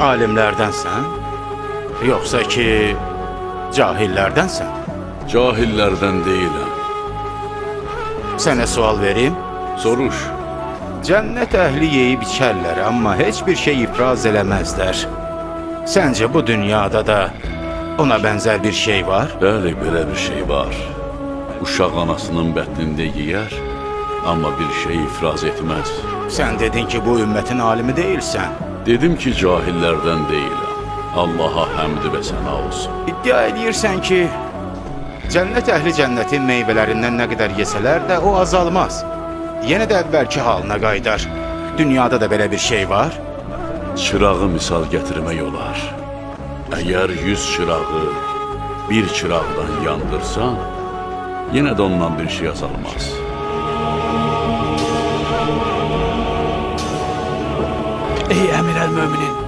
alimlerdensen, yoksa ki cahillerdensen. Cahillerden değilim. Sana sual vereyim. Soruş. Cennet ehli yeyip içerler ama hiçbir şey ifraz elemezler. Sence bu dünyada da ona benzer bir şey var? Bəli, belə bir şey var. Uşaq anasının bətnində yeyər, amma bir şey ifraz etməz. Sen dedin ki bu ümmetin alimi değilsen. Dedim ki, cahillərdən deyiləm. Allaha həmd və səna olsun. İddia edirsən ki cennet ehli cennetin meyvelerinden ne kadar yeseler de o azalmaz. Yine de evvelki haline qaydar. Dünyada da böyle bir şey var. Çırağı misal gətirmək olar. Əgər yüz çırağı bir çıraqdan yandırsan, yenə də ondan bir şey azalmaz. Ey əmir əl-möminin,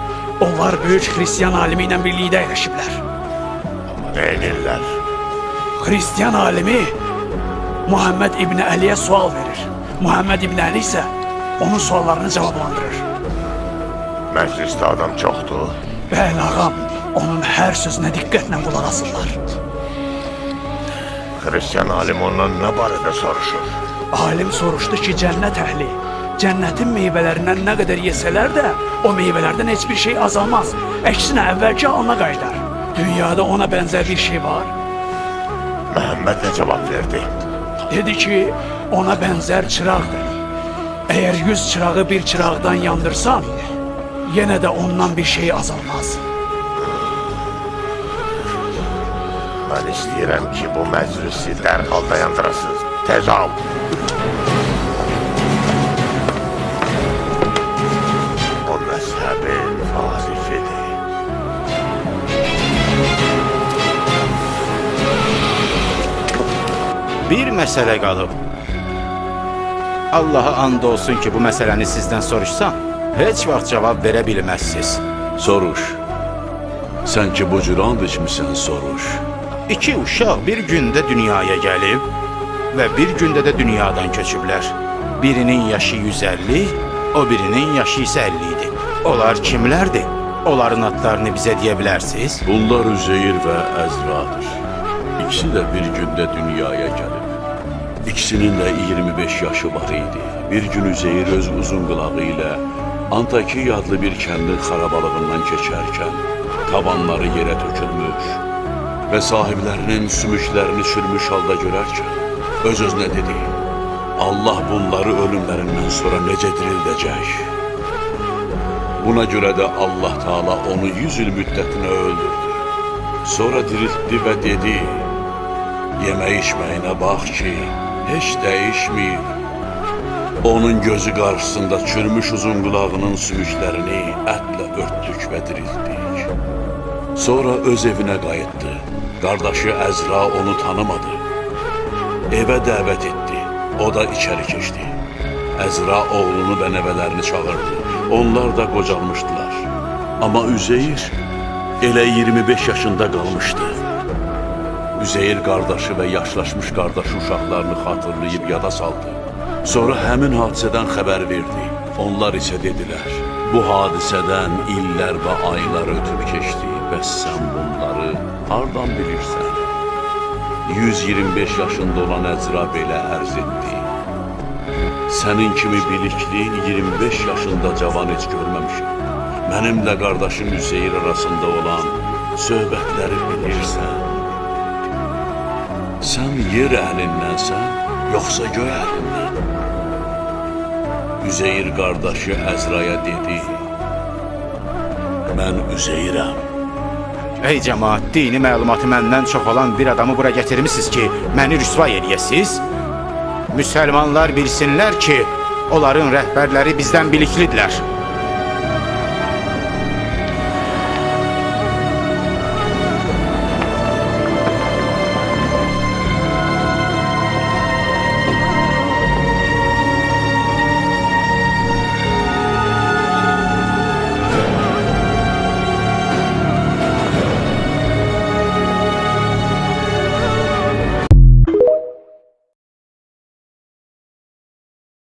onlar böyük xristiyan alimi ilə birlikdə əyləşiblər. Ne edirlər? Xristiyan alimi Muhammed İbni Əliyə sual verir. Muhammed İbni Əli isə onun suallarını cavablandırır. Məclisdə adam çoxdur. Bəli ağam, onun hər sözünə diqqətlə qulaq asırlar. Hristiyan alim ondan nə barədə soruşur? Alim soruşdu ki, cənnət əhli cənnətin meyvələrindən nə qədər yesələr də o meyvələrdən heç bir şey azalmaz. Əksinə əvvəlki halına qayıdar. Dünyada ona bənzər bir şey var. Məhəmməd nə cavab verdi? Dedi ki, ona bənzər çıraqdır. Əgər yüz çırağı bir çıraqdan yandırsan, yenə də ondan bir şey azalmaz. Mən istəyirəm ki, bu məclisi dərhal dayandırasınız. Tez al. Valifidir. Bir mesele qalıb. Allah'a and olsun ki bu meseleni sizden soruşsam, hiç vaxt cevap verə bilməzsiniz. Soruş. Sən ki bu cür and içmisən, soruş. İki uşaq bir gündə dünyaya gəlib və bir gündə də dünyadan köçüblər. Birinin yaşı 150, o birinin yaşı isə 50 idi. Onlar kimlərdir? Onların adlarını bizə deyə bilərsiniz? Bunlar Üzeyir və Əzradır. İkisi də bir gündə dünyaya gəlib. İkisinin də 25 yaşı var idi. Bir gün Üzeyir öz uzun qılağı ilə Antakiya adlı bir kəndin xarabalığından keçərkən tabanları yerə tökülmüş və sahiblərinin sümüklərini sürmüş halda görərkən öz-özünə dedi: Allah bunları ölümlərindən sonra necə dirildəcək? Buna görə də Allah Taala onu 100 il müddətinə öldürdü. Sonra diriltdi və dedi: Yemək içməyinə bax ki, heç dəyişmir. Onun gözü qarşısında çürümüş uzun qulağının sümüklərini ətlə örtdük və diriltdik. Sonra öz evinə qayıtdı. Qardaşı Əzra onu tanımadı. Evə dəvət etdi. O da içəri keçdi. Əzra oğlunu və nəvələrini çağırdı. Onlar da qocalmışdılar. Amma Üzeyir elə 25 yaşında qalmışdı. Üzeyir qardaşı və yaşlaşmış qardaşı uşaqlarını xatırlayıb yada saldı. Sonra həmin hadisədən xəbər verdi. Onlar isə dedilər, bu hadisədən illər və aylar ötüb keçdi. Bəs sən bunları hardan bilirsən? 125 yaşında olan Əzra belə ərz etdi. Sənin kimi bilikli 25 yaşında cavan heç görməmişəm. Mənimlə qardaşım Hüseyir arasında olan söhbətləri bilirsən. Sən yer əhlindənsən, yoxsa göy əhlindən? Üzeyir qardaşı Əzraya dedi, Mən Üzeyirəm. Ey cemaat, dini məlumatı məndən çox olan bir adamı bura gətirmisiniz ki, məni rüsvay eləyəsiz? Müsəlmanlar bilsinlər ki, onların rəhbərləri bizdən biliklidirlər.